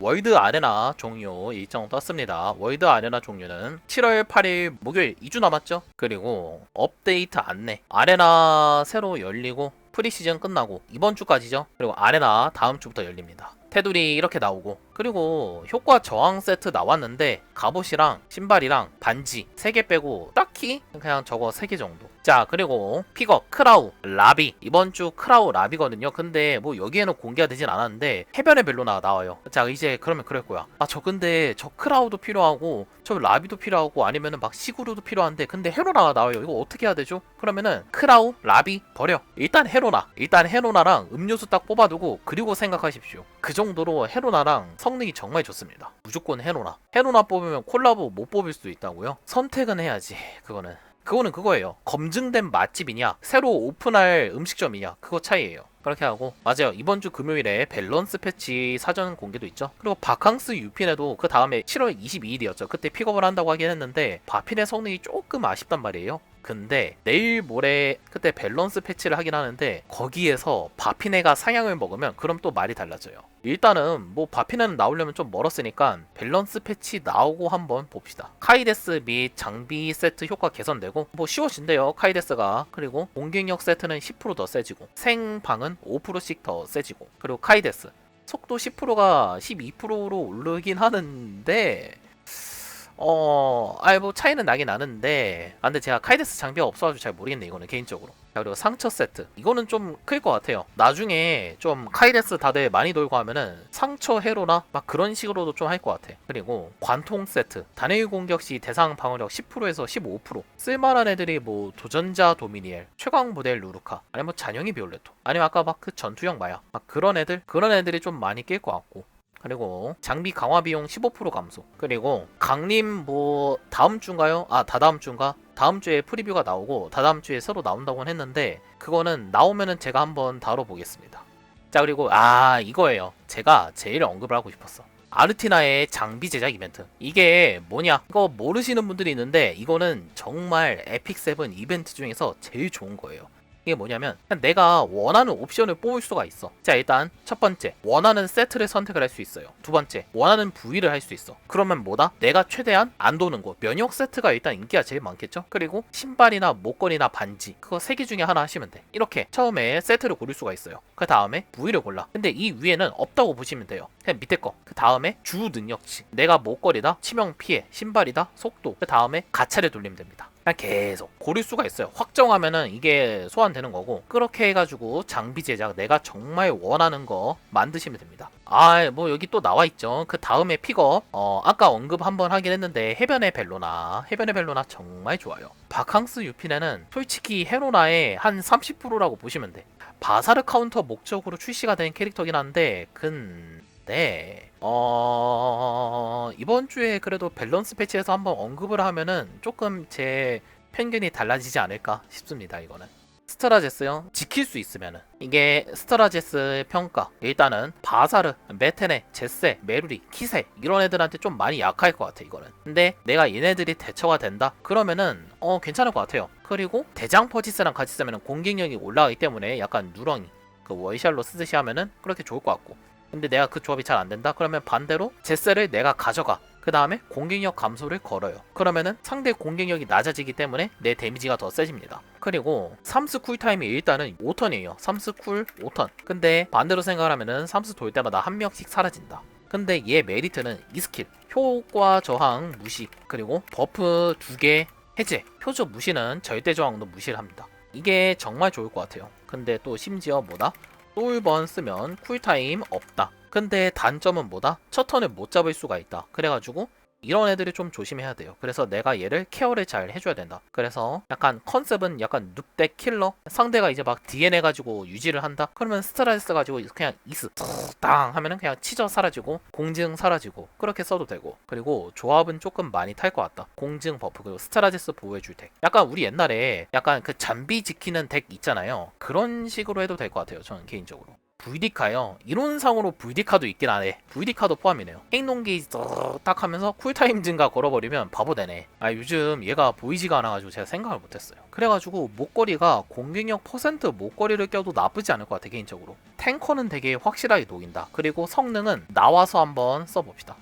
월드 아레나 종료 일정 떴습니다. 월드 아레나 종료는 7월 8일 목요일 2주 남았죠. 그리고 업데이트 안내. 아레나 새로 열리고 프리시즌 끝나고 이번 주까지죠. 그리고 아레나 다음 주부터 열립니다. 테두리 이렇게 나오고 그리고 효과 저항 세트 나왔는데 갑옷이랑 신발이랑 반지 3개 빼고 딱히 그냥 저거 3개 정도 자 그리고 픽업 크라우 라비. 이번 주 크라우 라비거든요. 근데 뭐 여기에는 공개가 되진 않았는데 해변의 벨로나 나와요. 자 이제 그러면 그럴 거야. 아 저 근데 저 크라우도 필요하고 저 라비도 필요하고 아니면은 막 시구루도 필요한데 근데 헤로나가 나와요. 이거 어떻게 해야 되죠? 그러면은 크라우 라비 버려. 일단 헤로나. 일단 헤로나랑 음료수 딱 뽑아두고 그리고 생각하십시오. 그 정도로 헤로나랑 성능이 정말 좋습니다. 무조건 헤로나. 헤로나 뽑으면 콜라보 못 뽑을 수도 있다고요? 선택은 해야지 그거는 그거는 그거예요. 검증된 맛집이냐 새로 오픈할 음식점이냐 그거 차이예요. 그렇게 하고 맞아요. 이번 주 금요일에 밸런스 패치 사전 공개도 있죠. 그리고 바캉스 유핀에도 그 다음에 7월 22일이었죠. 그때 픽업을 한다고 하긴 했는데 바핀의 성능이 조금 아쉽단 말이에요 근데 내일 모레 그때 밸런스 패치를 하긴 하는데 거기에서 바피네가 상향을 먹으면 그럼 또 말이 달라져요. 일단은 뭐 바피네는 나오려면 좀 멀었으니까 밸런스 패치 나오고 한번 봅시다. 카이데스 및 장비 세트 효과 개선되고 뭐 쉬워진대요 카이데스가 그리고 공격력 세트는 10%더 세지고 생방은 5%씩 더 세지고 그리고 카이데스 속도 10%가 12%로 오르긴 하는데 어, 아이 뭐 차이는 나긴 나는데, 아 근데 제가 카이데스 장비가 없어가지고 잘 모르겠네 이거는 개인적으로. 자 그리고 상처 세트, 이거는 좀 클 것 같아요. 나중에 좀 카이데스 다들 많이 돌고 하면은 상처 해로나 막 그런 식으로도 좀 할 것 같아. 그리고 관통 세트, 단일 공격 시 대상 방어력 10%에서 15%. 쓸만한 애들이 뭐 도전자 도미니엘, 최강 모델 루루카, 아니면 뭐 잔영이 비올레토, 아니면 아까 막 그 전투형 마야, 막 그런 애들, 그런 애들이 좀 많이 낄 것 같고. 그리고 장비 강화 비용 15% 감소. 그리고 강림 뭐 다음 주인가요? 아 다다음 주인가? 다음 주에 프리뷰가 나오고 다다음 주에 새로 나온다고는 했는데 그거는 나오면은 제가 한번 다뤄보겠습니다. 자 그리고 아 이거예요. 제가 제일 언급을 하고 싶었어. 아르티나의 장비 제작 이벤트. 이게 뭐냐? 이거 모르시는 분들이 있는데 이거는 정말 에픽 세븐 이벤트 중에서 제일 좋은 거예요. 이게 뭐냐면 내가 원하는 옵션을 뽑을 수가 있어. 자 일단 첫 번째 원하는 세트를 선택을 할 수 있어요. 두 번째 원하는 부위를 할 수 있어. 그러면 뭐다? 내가 최대한 안 도는 거 면역 세트가 일단 인기가 제일 많겠죠. 그리고 신발이나 목걸이나 반지 그거 세 개 중에 하나 하시면 돼. 이렇게 처음에 세트를 고를 수가 있어요. 그 다음에 부위를 골라. 근데 이 위에는 없다고 보시면 돼요. 그냥 밑에 거. 그 다음에 주 능력치. 내가 목걸이다, 치명 피해, 신발이다, 속도. 그 다음에 가차를 돌리면 됩니다. 그냥 계속 고를 수가 있어요. 확정하면은 이게 소환되는 거고 그렇게 해가지고 장비 제작 내가 정말 원하는 거 만드시면 됩니다. 아 뭐 여기 또 나와 있죠. 그 다음에 픽업 어 아까 언급 한번 하긴 했는데 해변의 벨로나 해변의 벨로나 정말 좋아요. 바캉스 유핀에는 솔직히 헤로나의 한 30%라고 보시면 돼. 바사르 카운터 목적으로 출시가 된 캐릭터긴 한데 근 데 어 이번 주에 그래도 밸런스 패치에서 한번 언급을 하면은 조금 제 편견이 달라지지 않을까 싶습니다 이거는. 스트라제스요? 지킬 수 있으면은. 이게 스트라제스의 평가. 일단은 바사르, 메테네, 제세, 메루리, 키세 이런 애들한테 좀 많이 약할 것 같아 이거는. 근데 내가 얘네들이 대처가 된다? 그러면은 어 괜찮을 것 같아요. 그리고 대장 퍼지스랑 같이 쓰면은 공격력이 올라가기 때문에 약간 누렁이 그 월샬로 쓰듯이 하면은 그렇게 좋을 것 같고 근데 내가 그 조합이 잘 안 된다? 그러면 반대로 제세를 내가 가져가. 그 다음에 공격력 감소를 걸어요. 그러면은 상대 공격력이 낮아지기 때문에 내 데미지가 더 세집니다. 그리고 삼스 쿨타임이 일단은 5턴이에요. 삼스 쿨 5턴. 근데 반대로 생각을 하면은 삼스 돌 때마다 한 명씩 사라진다. 근데 얘 메리트는 이 스킬. 효과 저항 무시. 그리고 버프 두개 해제. 표적 무시는 절대 저항도 무시를 합니다. 이게 정말 좋을 것 같아요. 근데 또 심지어 뭐다 솔번 쓰면 쿨타임 없다. 근데 단점은 뭐다? 첫 턴을 못 잡을 수가 있다. 그래가지고 이런 애들이 좀 조심해야 돼요. 그래서 내가 얘를 케어를 잘 해줘야 된다. 그래서 약간 컨셉은 약간 눕대 킬러. 상대가 이제 막 DNA 가지고 유지를 한다. 그러면 스트라이스 가지고 그냥 이스 땅 하면은 그냥 치저 사라지고 공증 사라지고 그렇게 써도 되고. 그리고 조합은 조금 많이 탈 것 같다. 공증 버프 그리고 스트라지스 보호해줄 덱. 약간 우리 옛날에 약간 그 잠비 지키는 덱 있잖아요. 그런 식으로 해도 될 것 같아요. 저는 개인적으로. VD카요. 이론상으로 VD카도 있긴 하네. VD카도 포함이네요. 행동 게이지 딱 하면서 쿨타임 증가 걸어버리면 바보 되네. 아 요즘 얘가 보이지가 않아가지고 제가 생각을 못했어요. 그래가지고 목걸이가 공격력 퍼센트 목걸이를 껴도 나쁘지 않을 것 같아 개인적으로. 탱커는 되게 확실하게 녹인다. 그리고 성능은 나와서 한번 써봅시다.